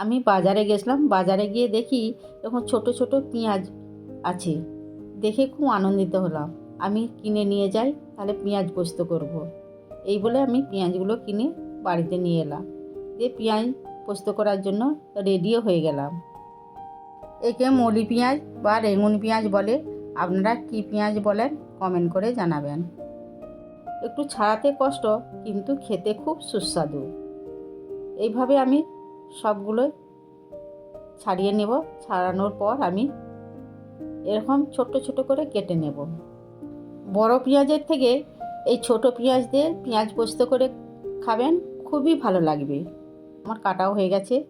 আমি বাজারে গেছিলাম, বাজারে গিয়ে দেখি এরকম ছোট ছোট পেঁয়াজ আছে। দেখে খুব আনন্দিত হলাম। আমি কিনে নিয়ে যাই, তাহলে পেঁয়াজ পোস্ত করব। এই বলে আমি পেঁয়াজগুলো কিনে বাড়িতে নিয়ে এলাম। দিয়ে পেঁয়াজ পোস্ত করার জন্য রেডিও হয়ে গেলাম। একে মলি পেঁয়াজ বা রেঙুন পেঁয়াজ বলে। আপনারা কী পেঁয়াজ বলেন, কমেন্ট করে জানাবেন। একটু ছাড়াতে কষ্ট, কিন্তু খেতে খুব সুস্বাদু। এইভাবে আমি সবগুলোই ছাড়িয়ে নেব। ছাড়ানোর পর আমি এরকম ছোট ছোট করে কেটে নেব। বড় পেঁয়াজের থেকে এই ছোট পেঁয়াজ দিয়ে পেঁয়াজ পোস্ত করে খাবেন, খুবই ভালো লাগবে। আমার কাটাও হয়ে গেছে।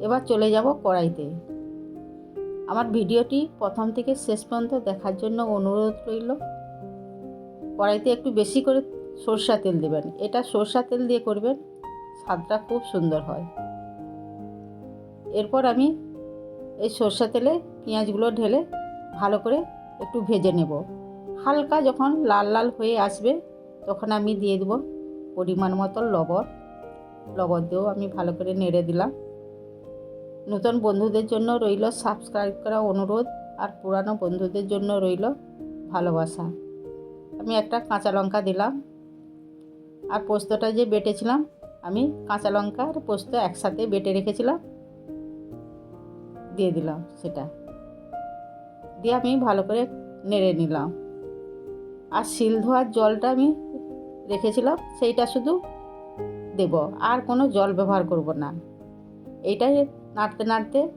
এবার চলে যাব কড়াইতে। আমার ভিডিওটি প্রথম থেকে শেষ পর্যন্ত দেখার জন্য অনুরোধ রইল। কড়াইতে একটু বেশি করে সরষা তেল দেবেন। এটা সরষা তেল দিয়ে করবেন। স্বাদটা খুব সুন্দর হয়। এরপর আমি এই সরষা তেলে পেঁয়াজগুলো ঢেলে ভালো করে একটু ভেজে নেব। হালকা যখন লাল লাল হয়ে আসবে, তখন আমি দিয়ে দেবো পরিমাণ মতো লবণ। লবণ দিয়েও আমি ভালো করে নেড়ে দিলাম। নতুন বন্ধুদের জন্য রইল সাবস্ক্রাইব করা অনুরোধ আর পুরানো বন্ধুদের জন্য রইল ভালোবাসা। আমি একটা কাঁচা লঙ্কা দিলাম। আর পোস্তটা যে বেটেছিলাম আমি কাঁচা লঙ্কা আর পোস্ত একসাথে বেটে রেখেছিলাম। দিয়ে দিলাম সেটা। দিয়ে আমি ভালো করে নেড়ে নিলাম। আর শিল ধোয়ার জলটা আমি রেখেছিলাম, সেইটা শুধু দেব। আর কোনো জল ব্যবহার করব না। এইটাই নাড়তে নাড়তে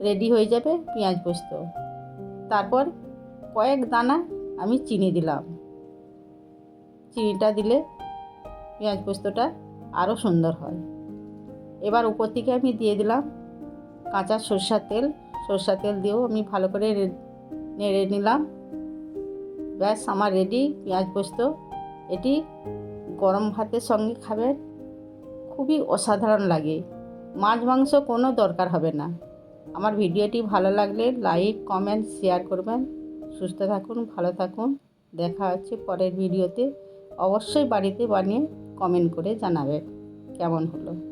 রেডি হয়ে যাবে পেঁয়াজ পোস্ত। তারপর কয়েক দানা আমি চিনি দিলাম। চিনিটা দিলে পেঁয়াজ পোস্তটা আরও সুন্দর হয়। এবার উপর থেকে আমি দিয়ে দিলাম কাঁচা সরষার তেল। সরষার তেল দিয়েও আমি ভালো করে নেড়ে নিলাম। ব্যাস, আমার রেডি পেঁয়াজ পোস্ত। এটি গরম ভাতের সঙ্গে খাবেন, খুবই অসাধারণ লাগে। মাছ, মাংস কোনো দরকার হবে না। আমার ভিডিওটি ভালো লাগলে লাইক, কমেন্ট, শেয়ার করবেন। সুস্থ থাকুন, ভালো থাকুন। দেখা হচ্ছে পরের ভিডিওতে। অবশ্যই বাড়িতে বানিয়ে কমেন্ট করে জানাবে। কেমন হলো?